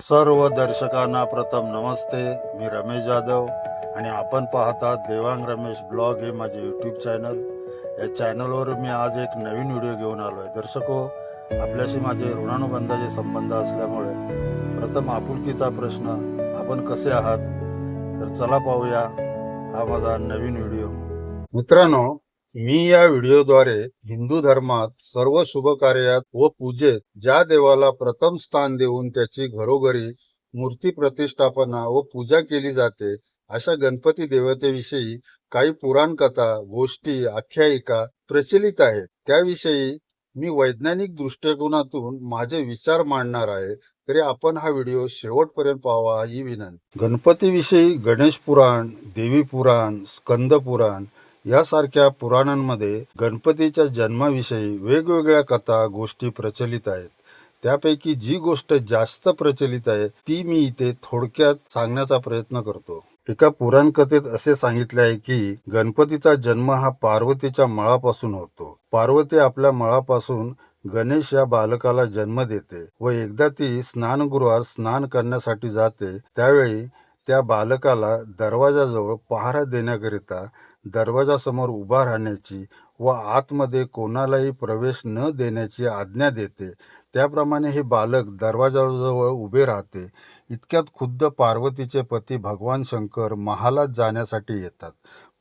सर्व दर्शकांना प्रथम नमस्ते. मी रमेश जाधव आणि आपण पाहतात देवांग रमेश ब्लॉग हे माझे यूट्यूब चॅनल या चॅनलवर मी आज एक नवीन व्हिडिओ घेऊन आलो आहे दर्शको आपल्याशी माझे ऋणानुबंधाचे संबंध असल्यामुळे प्रथम आपुलकीचा प्रश्न आपण कसे आहात? तर चला पाहूया हा माझा नवीन व्हिडिओ मित्रांनो मी या व्हिडिओद्वारे हिंदू धर्मात सर्व शुभ कार्यात व पूजेत ज्या देवाला प्रथम स्थान देऊन त्याची घरोघरी मूर्ती प्रतिष्ठापना व पूजा केली जाते अशा गणपती देवतेविषयी काही पुराण कथा गोष्टी आख्यायिका प्रचलित आहेत. त्याविषयी मी वैज्ञानिक दृष्टिकोनातून माझे विचार मांडणार आहे तरी आपण हा व्हिडिओ शेवटपर्यंत पाहावा ही विनंती. गणपतीविषयी गणेश पुराण देवी पुराण स्कंद पुराण यासारख्या पुराणांमध्ये गणपतीच्या जन्माविषयी वेगवेगळ्या कथा गोष्टी प्रचलित आहेत. त्यापैकी जी गोष्ट जास्त प्रचलित आहे ती मी इथे थोडक्यात सांगण्याचा प्रयत्न करतो. एका पुराण कथेत असे सांगितले आहे की गणपतीचा जन्म हा पार्वतीच्या मळापासून होतो. पार्वती आपल्या मळापासून गणेश या बालकाला जन्म देते व एकदा ती स्नानगृहात स्नान करण्यासाठी जाते त्यावेळी त्या बालकाला दरवाजाजवळ पहारा देण्याकरिता दरवाजासमोर उभा राहण्याची व आतमध्ये कोणालाही प्रवेश न देण्याची आज्ञा देते. त्याप्रमाणे हे बालक दरवाजाजवळ उभे राहते. इतक्यात खुद्द पार्वतीचे पती भगवान शंकर महालात जाण्यासाठी येतात.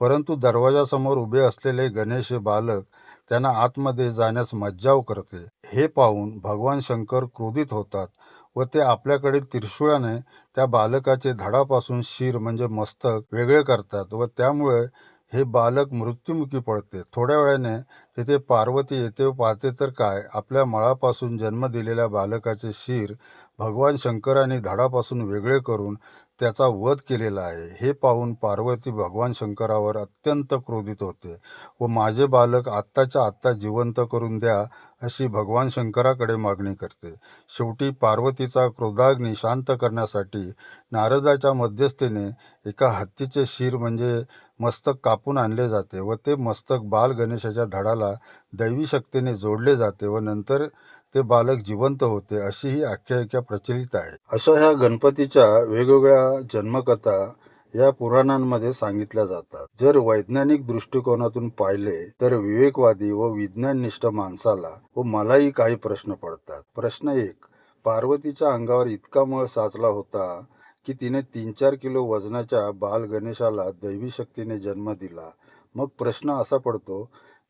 परंतु दरवाजासमोर उभे असलेले गणेश बालक त्यांना आतमध्ये जाण्यास मज्जाव करते. हे पाहून भगवान शंकर क्रोधित होतात व ते आपल्याकडे त्रिशूळाने त्या बालकाचे धडापासून शिर म्हणजे मस्तक वेगळे करतात व त्यामुळे हे बालक मृत्युमुखी पडते. थोड्या वेळाने तिथे पार्वती येते. पाहते तर काय? आपल्या मळापासून जन्म दिलेल्या बालकाचे शिर भगवान शंकराने धडापासून वेगळे करून त्याचा वध केलेला आहे. हे पाहून पार्वती भगवान शंकरावर अत्यंत क्रोधित होते. व माझे बालक आत्ताच्या आत्ता जिवंत करून द्या अशी भगवान शंकराकडे मागणी करते. शेवटी पार्वतीचा क्रोधाग्नी शांत करण्यासाठी नारदाच्या मध्यस्थीने एका हत्तीचे शिर म्हणजे मस्तक कापून आणले जाते व ते मस्तक बाल गणेशाच्या धडाला दैवी शक्तीने जोडले जाते व नंतर ते बालक जिवंत होते अशी ही आख्यायिका प्रचलित आहे. अशा ह्या गणपतीच्या वेगवेगळ्या जन्मकथा या पुराणांमध्ये सांगितल्या जातात. जर वैज्ञानिक दृष्टिकोनातून पाहिले तर विवेकवादी व विज्ञाननिष्ठ माणसाला व मलाही काही प्रश्न पडतात. प्रश्न एक पार्वतीच्या अंगावर इतका मळ साचला होता की तिने तीन चार किलो वजनाच्या बाल गणेशाला दैवी शक्तीने जन्म दिला. मग प्रश्न असा पडतो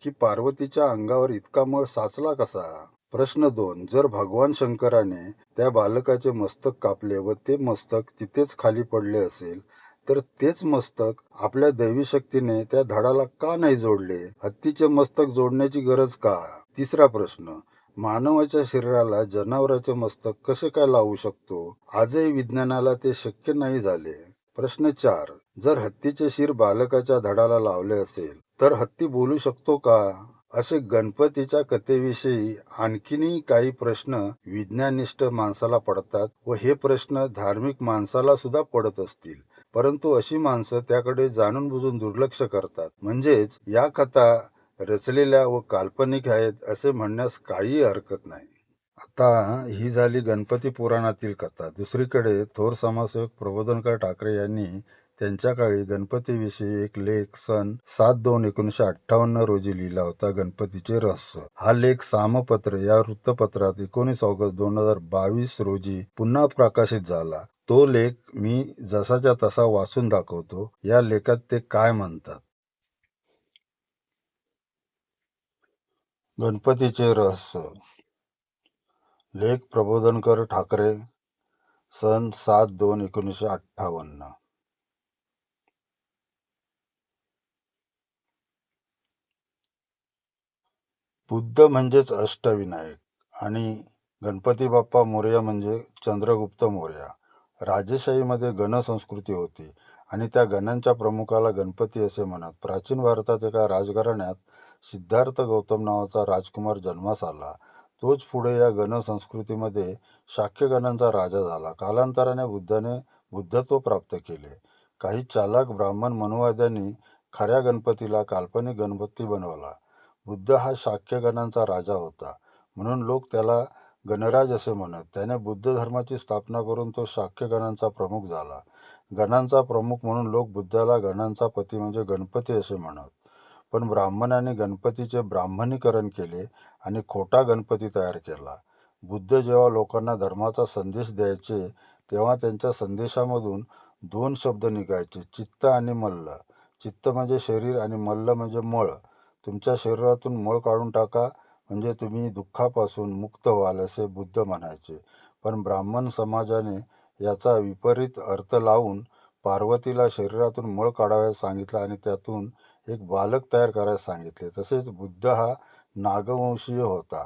की पार्वतीच्या अंगावर इतका मळ साचला कसा? प्रश्न दोन. जर भगवान शंकराने त्या बालकाचे मस्तक कापले व ते मस्तक तिथेच खाली पडले असेल तर तेच मस्तक आपल्या दैवी शक्तीने त्या धडाला का नाही जोडले? हत्तीचे मस्तक जोडण्याची गरज का? तिसरा प्रश्न. मानवाच्या शरीराला जनावराचे मस्तक कसे काय लावू शकतो? आजही विज्ञानाला ते शक्य नाही झाले. प्रश्न चार. जर हत्तीचे शिर बालकाच्या धडाला लावले असेल तर हत्ती बोलू शकतो का? असे गणपतीच्या कथेविषयी आणखीनही काही प्रश्न विज्ञानिष्ठ माणसाला पडतात व हे प्रश्न धार्मिक माणसाला सुद्धा पडत असतील. परंतु अशी माणसं त्याकडे जाणून बुजून दुर्लक्ष करतात. म्हणजेच या कथा रचलेल्या व काल्पनिक आहेत असे म्हणण्यास काही हरकत नाही. आता ही झाली गणपती पुराणातील कथा. दुसरीकडे थोर समाजसेवक प्रबोधनकर ठाकरे यांनी त्यांच्या काळी गणपतीविषयी एक लेख सन सात दोन एकोणीसशे अठ्ठावन्न रोजी लिहिला होता. गणपतीचे रहस्य. हा लेख सामपत्र या वृत्तपत्रात एकोणीस ऑगस्ट दोन हजार बावीस रोजी पुन्हा प्रकाशित झाला. तो लेख मी जसाच्या तसा वाचून दाखवतो. या लेखात ते काय म्हणतात? गणपतीचे रहस्य. लेख प्रबोधनकर ठाकरे सन सात दोन एकोणीसशे अठ्ठावन्न. बुद्ध म्हणजेच अष्टविनायक आणि गणपती बाप्पा मोर्या म्हणजे चंद्रगुप्त मोर्या. राजेशाहीमध्ये गणसंस्कृती होती आणि त्या गणांच्या प्रमुखाला गणपती असे म्हणत. प्राचीन भारतात एका राजघराण्यात सिद्धार्थ गौतम नावाचा राजकुमार जन्मास आला. तोच पुढे या गणसंस्कृतीमध्ये शाक्य गणांचा राजा झाला. कालांतराने बुद्धाने बुद्धत्व प्राप्त केले. काही चालाक ब्राह्मण मनुवाद्यांनी खऱ्या गणपतीला काल्पनिक गणपती बनवला. बुद्ध हा शाक्य गणांचा राजा होता. म्हणून लोक त्याला गणराज असे म्हणत त्याने बुद्ध धर्माची स्थापना करून तो शाक्य गणांचा प्रमुख झाला. गणांचा प्रमुख म्हणून लोक बुद्धाला गणांचा पती म्हणजे गणपती असे म्हणत. पण ब्राह्मणांनी गणपतीचे ब्राह्मणीकरण केले आणि खोटा गणपती तयार केला. बुद्ध जेव्हा लोकांना धर्माचा संदेश द्यायचे तेव्हा त्यांच्या संदेशामधून दोन शब्द निघायचे चित्त आणि मल्ल. चित्त म्हणजे शरीर आणि मल्ल म्हणजे मळ. तुमच्या शरीरातून मळ काढून टाका. म्हणजे तुम्ही दुःखापासून मुक्त व्हाल असे बुद्ध म्हणायचे. पण ब्राह्मण समाजाने याचा विपरीत अर्थ लावून पार्वतीला शरीरातून मळ काढावयास सांगितलं आणि त्यातून एक बालक तयार करायला सांगितले. तसेच बुद्ध हा नागवंशीय होता.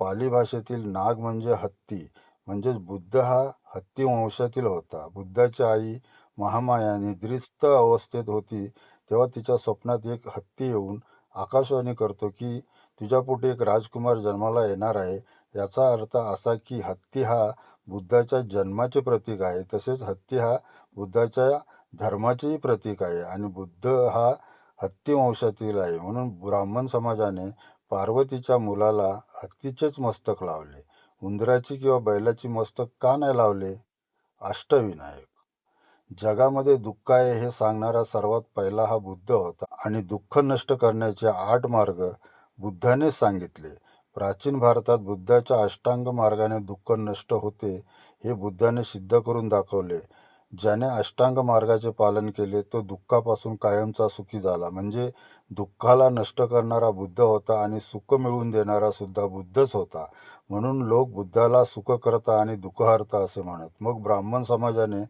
पाली भाषेतील नाग म्हणजे हत्ती. म्हणजेच बुद्ध हा हत्ती वंशातील होता. बुद्धाची आई महामाया निद्रिस्त अवस्थेत होती. तेव्हा तिच्या स्वप्नात एक हत्ती येऊन आकाशवाणी करतो की तुझ्या पोटी एक राजकुमार जन्माला येणार आहे. याचा अर्थ असा की हत्ती हा बुद्धाच्या जन्माचे प्रतीक आहे तसेच हत्ती हा बुद्धाच्या धर्माचेही प्रतीक आहे आणि बुद्ध हा हत्ती वंशातील आहे. म्हणून ब्राह्मण समाजाने पार्वतीच्या मुलाला हत्तीचेच मस्तक लावले. उंदराची किंवा बैलाची मस्तक का नाही लावले? अष्टविनायक. जगामध्ये दुःख आहे हे सांगणारा सर्वात पहिला हा बुद्ध होता आणि दुःख नष्ट करण्याचे आठ मार्ग बुद्धानेच सांगितले. प्राचीन भारतात बुद्धाच्या अष्टांग मार्गाने दुःख नष्ट होते हे बुद्धाने सिद्ध करून दाखवले. ज्याने अष्टांग मार्गाचे पालन केले तो दुःखापासून कायमचा सुखी झाला. म्हणजे दुःखाला नष्ट करणारा बुद्ध होता आणि सुख मिळवून देणारा सुद्धा बुद्धच होता. म्हणून लोक बुद्धाला सुखकर्ता आणि दुःखहर्ता असे म्हणत. मग ब्राह्मण समाजाने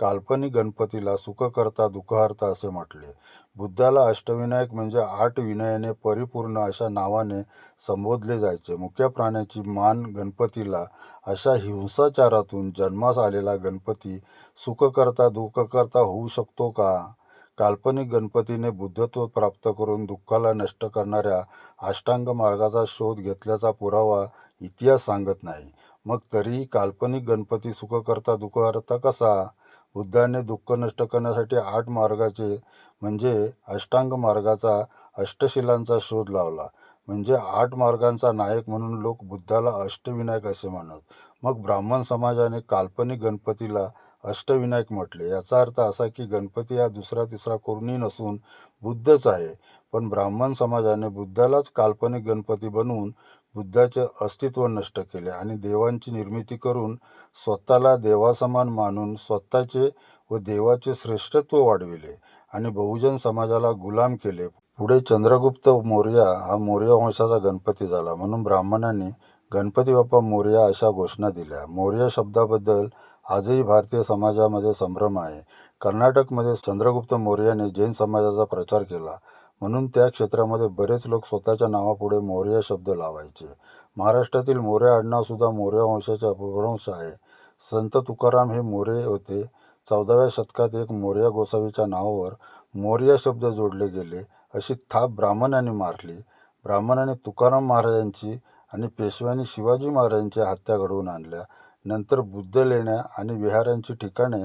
काल्पनिक गणपतीला सुखकर्ता दुःखहर्ता असे म्हटले. बुद्धाला अष्टविनायक म्हणजे आठ विनयाने परिपूर्ण अशा नावाने संबोधले जायचे. मुख्य प्राण्याची मान गणपतीला अशा हिंसाचारातून जन्मास आलेला गणपती सुखकर्ता दुःखकर्ता होऊ शकतो का? काल्पनिक गणपतीने बुद्धत्व प्राप्त करून दुःखाला नष्ट करणाऱ्या अष्टांग मार्गाचा शोध घेतल्याचा पुरावा इतिहास सांगत नाही. मग तरीही काल्पनिक गणपती सुखकर्ता दुःखकर्ता कसा? बुद्धाने दुःख नष्ट करण्यासाठी आठ मार्गाचे म्हणजे अष्टांग मार्गाचा अष्टशिलांचा शोध लावला. म्हणजे आठ मार्गांचा नायक म्हणून लोक बुद्धाला अष्टविनायक असे म्हणत. मग ब्राह्मण समाजाने काल्पनिक गणपतीला अष्टविनायक म्हटले. याचा अर्थ असा की गणपती हा दुसरा तिसरा कोणी नसून बुद्धच आहे. पण ब्राह्मण समाजाने बुद्धालाच काल्पनिक गणपती बनवून बुद्धाचे अस्तित्व नष्ट केले आणि देवांची निर्मिती करून स्वतःला देवासमान मानून स्वतःचे व देवाचे श्रेष्ठत्व वाढविले आणि बहुजन समाजाला गुलाम केले. पुढे चंद्रगुप्त मौर्य हा मौर्य वंशाचा गणपती झाला. म्हणून ब्राह्मणांनी गणपती बाप्पा मौर्य अशा घोषणा दिल्या. मौर्य शब्दाबद्दल आजही भारतीय समाजामध्ये संभ्रम आहे. कर्नाटकमध्ये चंद्रगुप्त मौर्याने जैन समाजाचा प्रचार केला. म्हणून त्या क्षेत्रामध्ये बरेच लोक स्वतःच्या नावापुढे मौर्य शब्द लावायचे. महाराष्ट्रातील मोऱ्या आडनावसुद्धा मोर्या मौर्य वंशाचे अपभ्रंश आहे. संत तुकाराम हे मोरे होते. चौदाव्या शतकात एक मोर्या गोसावीच्या नावावर मौर्य शब्द जोडले गेले. अशी थाप ब्राह्मणांनी मारली. ब्राह्मणाने तुकाराम महाराजांची आणि पेशव्यांनी शिवाजी महाराजांच्या हत्या घडवून आणल्या. नंतर बुद्ध लेण्या आणि विहारांची ठिकाणे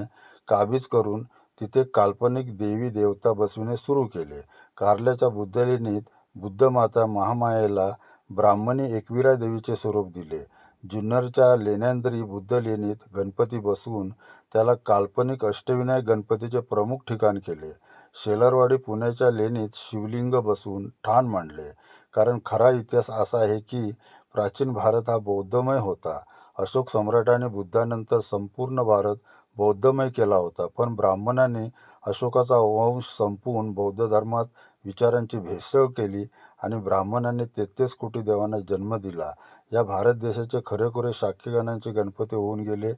काबीज करून तिथे काल्पनिक देवी देवता बसविणे सुरू केले. कारल्याच्या बुद्धलेणीत बुद्धमाता महामायेला ब्राह्मणी एकविरा देवीचे स्वरूप दिले. जुन्नरच्या लेण्यांदरी बुद्ध लेणीत गणपती बसवून त्याला काल्पनिक अष्टविनायक गणपतीचे प्रमुख ठिकाण केले. शेलरवाडी पुण्याच्या लेणीत शिवलिंग बसवून ठाण मांडले. कारण खरा इतिहास असा आहे की प्राचीन भारत हा बौद्धमय होता. अशोक सम्राटाने बुद्धानंतर संपूर्ण भारत बौद्धमय केला होता. पण ब्राह्मणांनी अशोकाचा वंश संपवून बौद्ध धर्मात विचारांची भेसळ केली आणि ब्राह्मणांनी तेहतीस कोटी देवांना जन्म दिला. या भारत देशाचे खरेखुरे शाक्यगणांचे गणपती होऊन गेले.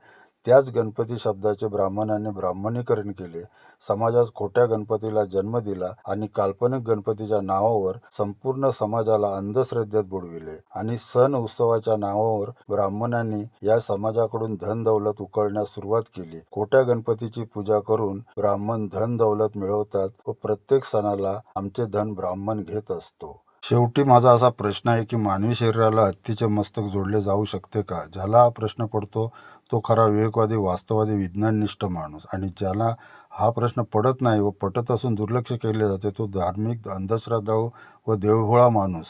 त्याच गणपती शब्दाचे ब्राह्मणांनी ब्राह्मणीकरण केले. समाजात खोट्या गणपतीला जन्म दिला आणि काल्पनिक गणपतीच्या नावावर संपूर्ण समाजाला अंधश्रद्धेत बुडविले. आणि सण उत्सवाच्या नावावर ब्राह्मणांनी या समाजाकडून धन दौलत उकळण्यास सुरुवात केली. खोट्या गणपतीची पूजा करून ब्राह्मण धन दौलत मिळवतात व प्रत्येक सणाला आमचे धन ब्राह्मण घेत असतो. शेवटी माझा असा प्रश्न आहे की मानवी शरीराला हत्तीचे मस्तक जोडले जाऊ शकते का? ज्याला हा प्रश्न पडतो तो खरा विवेकवादी वास्तववादी विज्ञाननिष्ठ माणूस. आणि ज्याला हा प्रश्न पडत नाही व पटत असून दुर्लक्ष केले जाते तो धार्मिक अंधश्रद्धाळू व देवभोळा माणूस.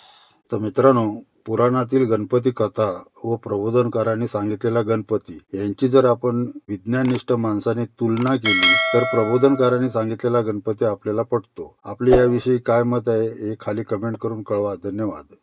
तर मित्रांनो पुराणातील गणपती कथा व प्रबोधनकारांनी सांगितलेला गणपती यांची जर आपण विज्ञाननिष्ठ माणसाने तुलना केली तर प्रबोधनकारांनी सांगितलेला गणपती आपल्याला पटतो. आपले याविषयी काय मत आहे हे खाली कमेंट करून कळवा. धन्यवाद.